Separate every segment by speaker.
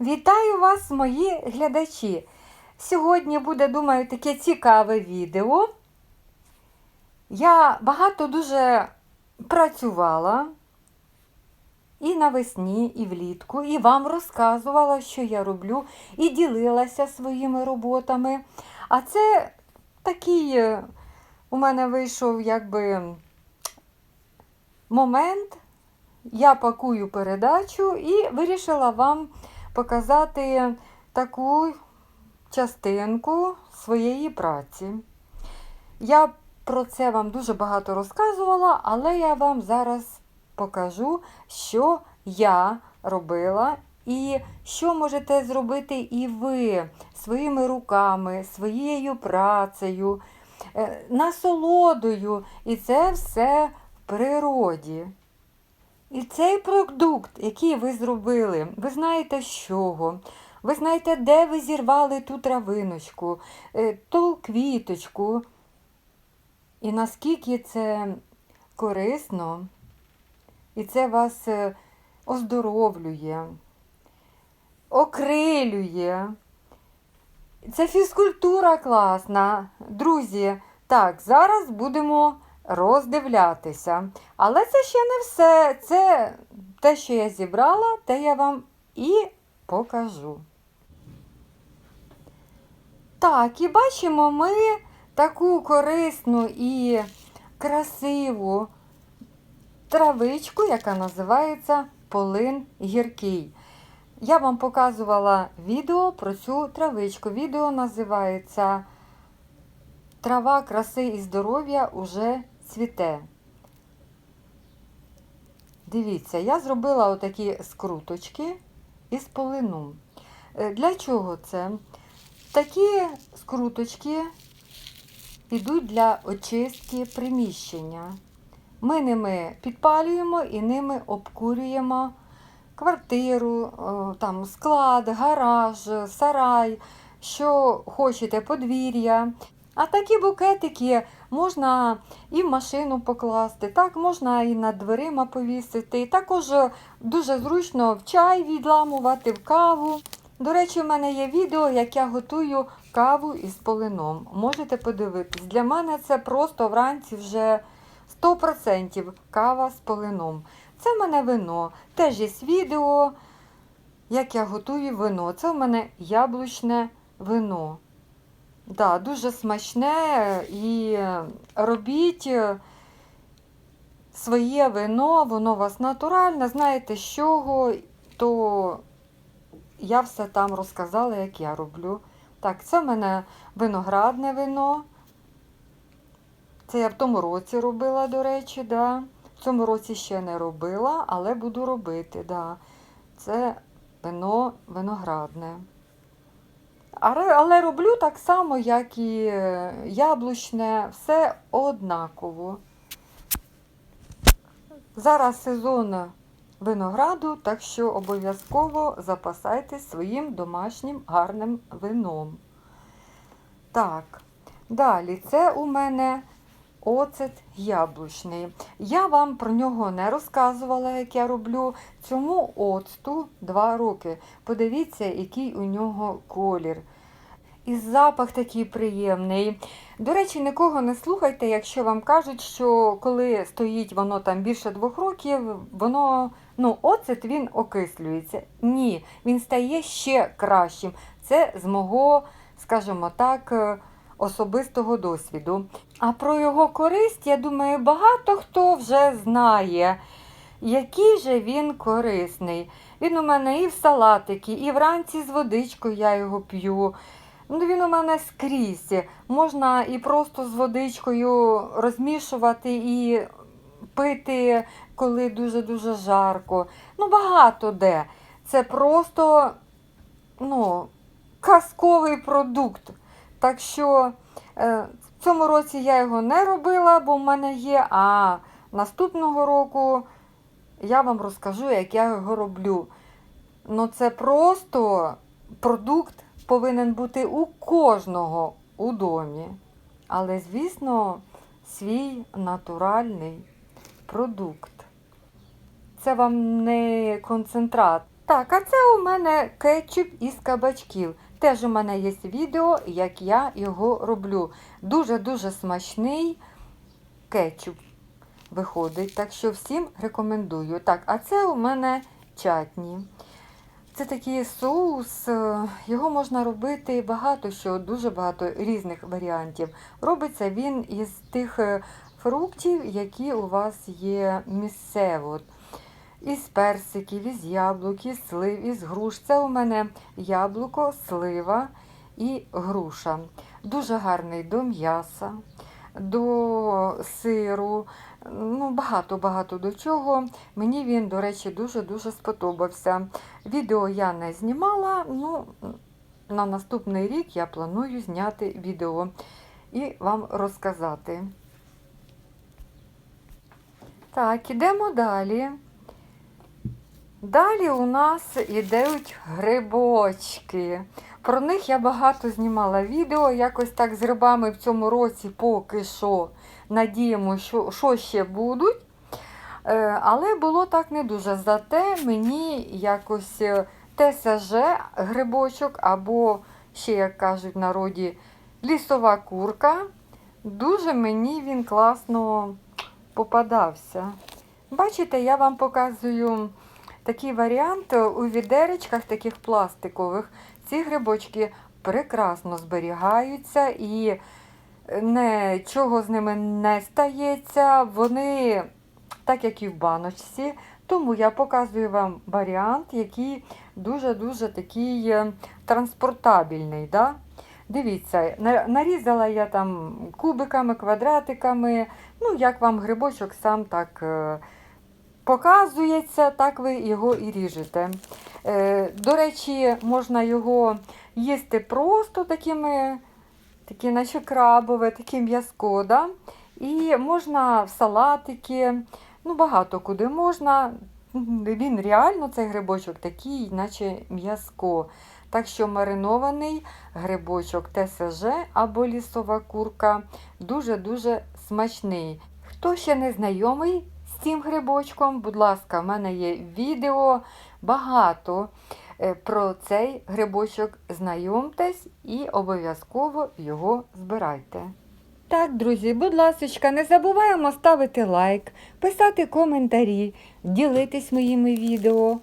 Speaker 1: Вітаю вас, мої глядачі! Сьогодні буде, думаю, таке цікаве відео. Я багато дуже працювала і навесні, і влітку, і вам розказувала, що я роблю, і ділилася своїми роботами. А це такий е, у мене вийшов якби момент. Я пакую передачу і вирішила вам показати таку частинку своєї праці. Я про це вам дуже багато розказувала, але я вам зараз покажу, що я робила і що можете зробити і ви своїми руками, своєю працею, е, насолодою. І це все в природі. І цей продукт, який ви зробили, ви знаєте з чого. Ви знаєте, де ви зірвали ту травиночку, е, ту квіточку. І наскільки це корисно, і це вас е, оздоровлює, окрилює. Це фізкультура класна. Друзі, так, зараз будемо роздивлятися. Але це ще не все. Це те, що я зібрала, те я вам і покажу. Так, і бачимо ми таку корисну і красиву травичку, яка називається полин гіркий. Я вам показувала відео про цю травичку. Відео називається Трава краси і здоров'я уже цвіте. Дивіться, я зробила отакі скруточки із полину. Е, Для чого це? Такі скруточки йдуть для очистки приміщення. Ми ними підпалюємо і ними обкурюємо квартиру, там, склад, гараж, сарай, що хочете, подвір'я. А такі букетики можна і в машину покласти, так можна і над дверима повісити. І також дуже зручно в чай відламувати, в каву. До речі, в мене є відео, як я готую каву із полином. Можете подивитись. Для мене це просто вранці вже 100% кава з полином. Це в мене вино. Теж є відео, як я готую вино. Це в мене яблучне вино. Да, дуже смачне і робіть своє вино, воно у вас натуральне, знаєте з чого, то я все там розказала, як я роблю. Так, це в мене виноградне вино. Це я в тому році робила, до речі, да. В цьому році ще не робила, але буду робити, да. Це вино виноградне. Але, роблю так само, як і яблучне, все однаково. Зараз сезон винограду, так що обов'язково запасайтесь своїм домашнім гарним вином. Так, далі це у мене оцет яблучний. Я вам про нього не розказувала, як я роблю. Цьому оцту 2 роки. Подивіться, який у нього колір. І запах такий приємний. До речі, нікого не слухайте, якщо вам кажуть, що коли стоїть воно там більше двох років, воно, ну, оцет він окислюється. Ні, він стає ще кращим. Це з мого, скажімо так, особистого досвіду. А про його користь, я думаю, багато хто вже знає, який же він корисний. Він у мене і в салатики, і вранці з водичкою я його п'ю. Ну, Він у мене скрізь. Можна і просто з водичкою розмішувати і пити, коли дуже-дуже жарко. Ну, багато де. Це просто ну, казковий продукт. Так що е, в цьому році я його не робила, бо в мене є. А наступного року я вам розкажу, як я його роблю. Ну, це просто продукт повинен бути у кожного у домі. Але, звісно, свій натуральний продукт. Це вам не концентрат Так, а це у мене кетчуп із кабачків. Теж у мене є відео, як я його роблю. Дуже-дуже смачний кетчуп виходить. Так що всім рекомендую. Так, а це у мене чатні. Це такий соус, е, його можна робити багато що, дуже багато різних варіантів. Робиться він із тих е, фруктів, які у вас є місцево. Із персиків, із яблук, із слив, із груш. Це у мене яблуко, слива і груша. Дуже гарний до м'яса, до сиру, ну багато-багато до чого. Мені він, до речі, дуже-дуже сподобався. Відео я не знімала, ну на наступний рік я планую зняти відео і вам розказати. Так, ідемо далі. Далі у нас ідуть грибочки. Про них я багато знімала відео. Якось так з грибами в цьому році поки що надіємо, що, що ще будуть. Е, Але було так не дуже. Зате мені якось е, ТСЖ грибочок, або ще, як кажуть в народі, лісова курка. Дуже мені він класно попадався. Бачите, я вам показую такий варіант у відеречках таких пластикових. Ці грибочки прекрасно зберігаються і нічого з ними не стається. Вони, так як і в баночці, тому я показую вам варіант, який дуже-дуже такий е, транспортабельний. Да? Дивіться, нарізала я там кубиками, квадратиками, ну, як вам грибочок сам так е, показується, так ви його і ріжете. Е, До речі, можна його їсти просто такими, такі, наче крабове, таке м'язко. Да? І можна в салатики, ну багато куди можна. Він реально, цей грибочок, такий, наче м'язко. Так що маринований грибочок ТСЖ або лісова курка дуже-дуже смачний. Хто ще не знайомий з цим грибочком, будь ласка, в мене є відео багато е, про цей грибочок. Знайомтесь і обов'язково його збирайте. Так, друзі, будь ласка, не забуваємо ставити лайк, писати коментарі, ділитись моїми відео.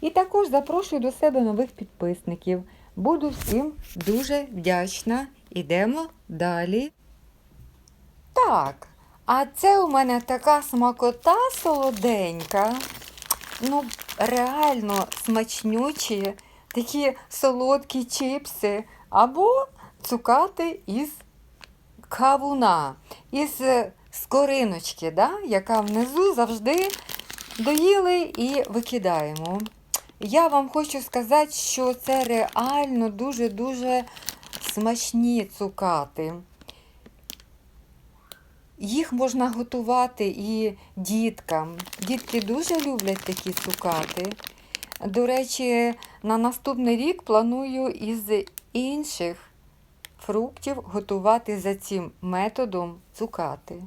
Speaker 1: І також запрошую до себе нових підписників. Буду всім дуже вдячна. Ідемо далі. Так, а це у мене така смакота солоденька. Ну, реально смачнючі, такі солодкі чипси або цукати із кавуна, із скориночки, да, яка внизу завжди доїли і викидаємо. Я вам хочу сказати, що це реально дуже-дуже смачні цукати. Їх можна готувати і діткам. Дітки дуже люблять такі цукати. До речі, на наступний рік планую із інших фруктів готувати за цим методом цукати.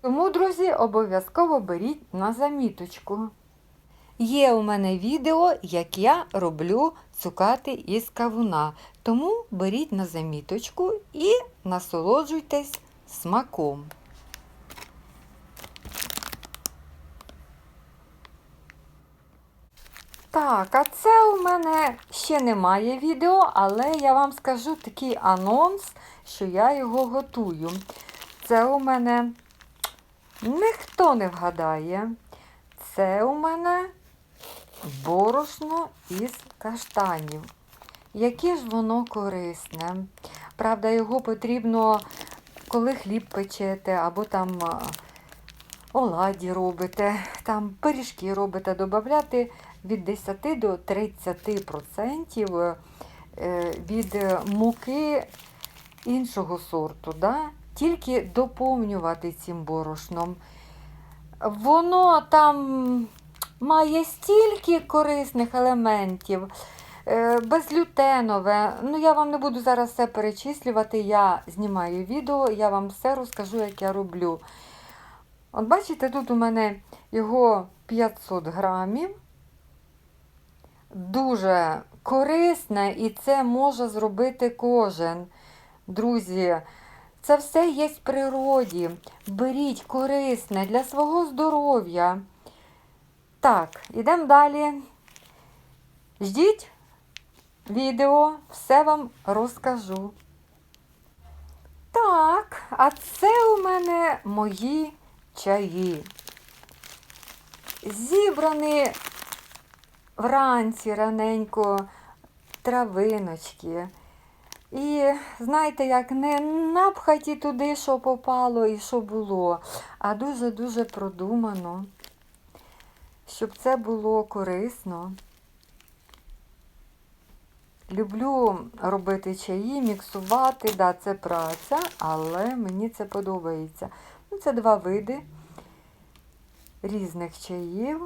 Speaker 1: Тому, друзі, обов'язково беріть на заміточку. Є у мене відео, як я роблю цукати із кавуна. Тому беріть на заміточку і насолоджуйтесь смаком. Так, а це у мене ще немає відео, але я вам скажу такий анонс, що я його готую. Це у мене ніхто не вгадає. Це у мене борошно із каштанів. Яке ж воно корисне. Правда, його потрібно, коли хліб печете, або там оладі робите, там пиріжки робите, додати від 10 до 30% е, від муки іншого сорту. Да? Тільки доповнювати цим борошном. Воно там має стільки корисних елементів, е, безглютенове. Ну, я вам не буду зараз все перечислювати, я знімаю відео, я вам все розкажу, як я роблю. От бачите, тут у мене його 500 грамів. дуже корисне і це може зробити кожен. Друзі, це все є в природі. Беріть корисне для свого здоров'я. Так, ідемо далі. Ждіть відео, все вам розкажу. Так, а це у мене мої чаї. Зібрані вранці раненько травиночки. І знаєте, як не напхаті туди, що попало і що було, а дуже-дуже продумано, щоб це було корисно. Люблю робити чаї, міксувати, да, це праця, але мені це подобається. Ну, це два види різних чаїв.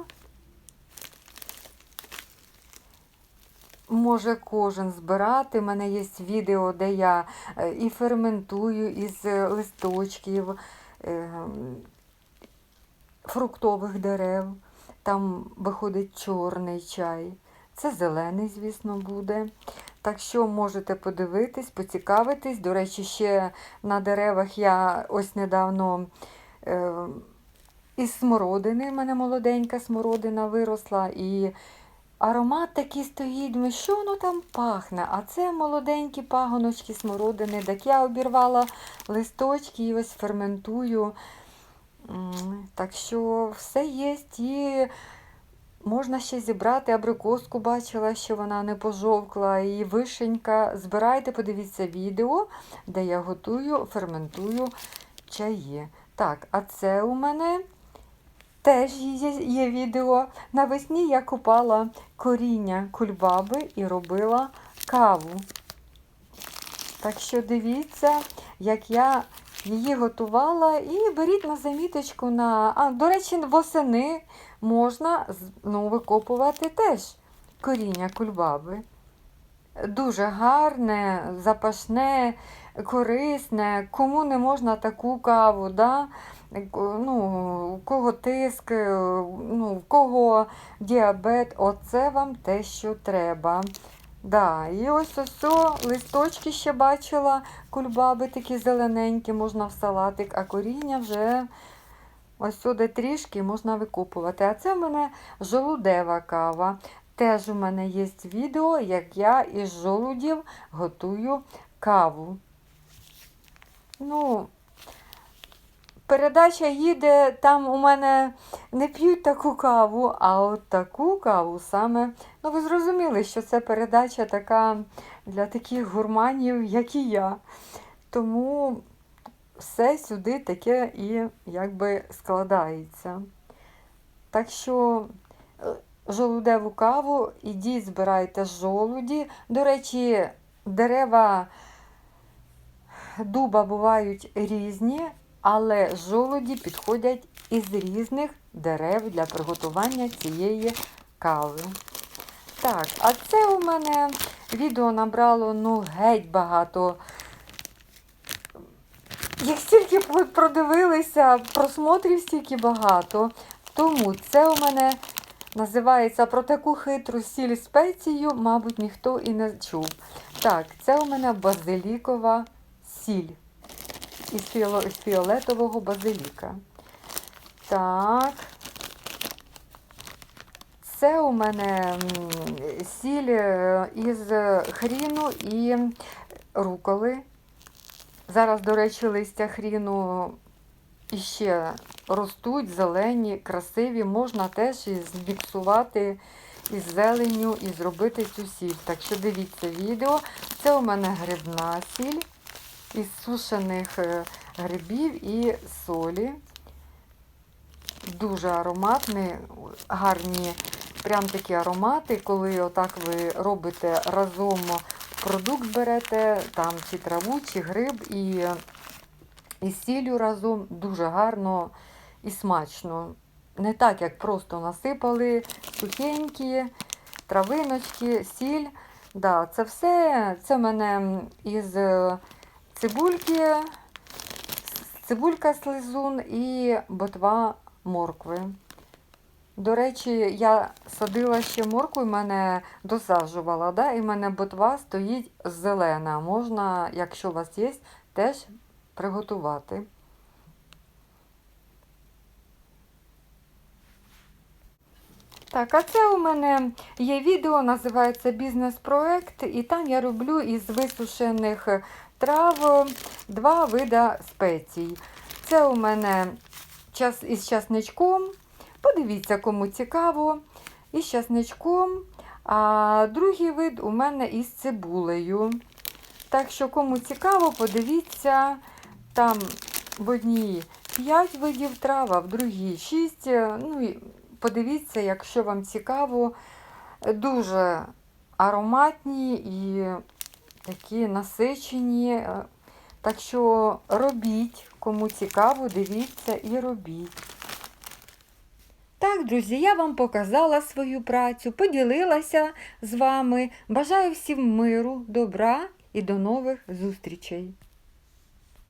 Speaker 1: Може кожен збирати. У мене є відео, де я е, і ферментую із е, листочків е, фруктових дерев. Там виходить чорний чай. Це зелений, звісно, буде. Так що можете подивитись, поцікавитись. До речі, ще на деревах я ось недавно е, із смородини, в мене молоденька смородина виросла. і Аромат такий стоїть, що воно там пахне? А це молоденькі пагоночки смородини. Так я обірвала листочки і ось ферментую. Так що все є. І можна ще зібрати абрикоску, бачила, що вона не пожовкла. І вишенька. Збирайте, подивіться відео, де я готую, ферментую чаї. Так, а це у мене. Теж є, є відео. Навесні я купала коріння кульбаби і робила каву. Так що дивіться, як я її готувала, і беріть на заміточку на. А, до речі, восени можна ну, викопувати теж коріння кульбаби. Дуже гарне, запашне, корисне. Кому не можна таку каву, да? ну, у кого тиск, ну, у кого діабет, оце вам те, що треба. Да, І ось ось листочки ще бачила, кульбаби такі зелененькі, можна в салатик, а коріння вже ось сюди трішки можна викупувати. А це в мене жолудева кава. Теж у мене є відео, як я із жолудів готую каву. Ну, передача їде, там у мене не п'ють таку каву, а от таку каву саме. Ну, ви зрозуміли, що це передача така для таких гурманів, як і я. Тому все сюди таке і якби складається. Так що. е, Жолудеву каву, ідіть, збирайте жолуді. До речі, дерева дуба бувають різні, але жолуді підходять із різних дерев для приготування цієї кави. Так, а це у мене відео набрало ну, геть багато. Як стільки продивилися, просмотрів стільки багато. Тому це у мене називається про таку хитру сіль спецію, мабуть, ніхто і не чув. Так, це у мене базилікова сіль із фіолетового базиліка. Так. Це у мене сіль е, із хріну і руколи. Зараз, до речі, листя хріну іще ростуть, зелені, красиві. Можна теж і зміксувати із зеленню і зробити цю сіль. Так що дивіться відео. Це у мене грибна сіль із сушених е, грибів і солі. Дуже ароматні, гарні, прям такі аромати, коли отак ви робите разом продукт берете, там чи траву, чи гриб, і, і сіллю разом дуже гарно і смачно. Не так, як просто насипали сухенькі, травиночки, сіль. Да, це все, це в мене із цибульки, цибулька слизун і ботва моркви. До речі, я садила ще морку і мене досаджувала, да? і в мене ботва стоїть зелена. Можна, якщо у вас є, теж приготувати. Так, а це у мене є відео, називається Бізнес-проект, і там я роблю із висушених трав два вида спецій. Це у мене час із часничком. Подивіться, кому цікаво. Із часничком. А другий вид у мене із цибулею. Так що, кому цікаво, подивіться, там в одній 5 видів трав, а в другій 6. Ну, подивіться, якщо вам цікаво, дуже ароматні і такі насичені. Е, Так що робіть, кому цікаво, дивіться і робіть. Так, друзі, я вам показала свою працю, поділилася з вами. Бажаю всім миру, добра і до нових зустрічей!